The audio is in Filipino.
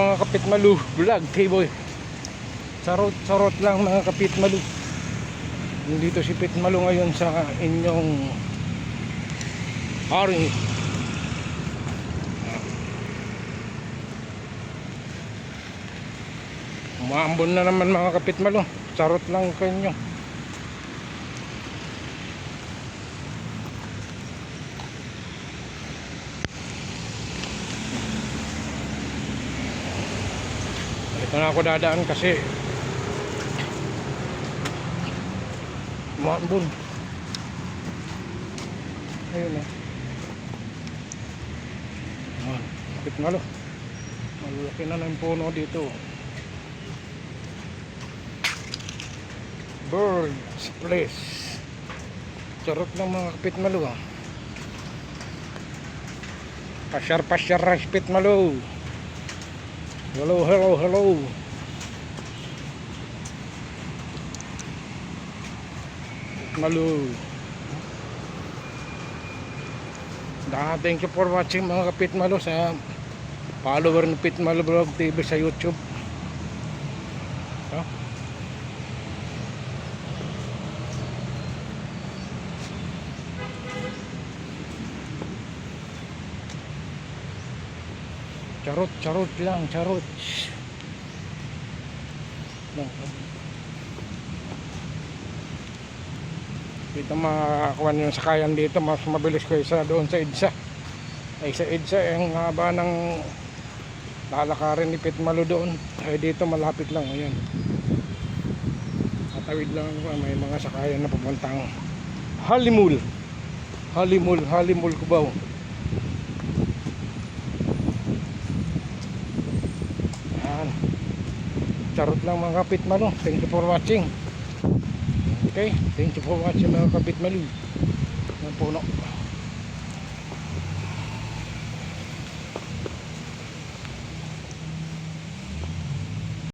mga kapit malu vlog K-boy Sarot sarot lang mga kapit malu. Nandito si Pit Malu ngayon sa inyong hari. Umaambon na naman mga kapit malu. Sarot lang kanyo Na ako dadaan kasi. Umaambon Ayun na Ayan, kapit malo Malaki na ng puno dito. Birds Place. Charot ng mga kapit malo ah. Pasyar pasyar ang kapit malo Hello hello hello Malo Da, thank you for watching mga kapit malo sa follower ng Pit Malo Vlog TV sa YouTube. Oh. Charot, charot lang, charot. Dito makakuha yung sakayan dito, mas mabilis ko isa doon sa EDSA. Ay sa EDSA, ang haba ng lalakarin ni Pit Malo doon. Ay dito malapit lang, ayan. Tatawid lang ako, may mga sakayan na pupuntang Halimul. Halimul, Halimul Cubao. Charot lang mga Pit Malo. Thank you for watching. Okay, thank you for watching mga kapit mali. Yan puno.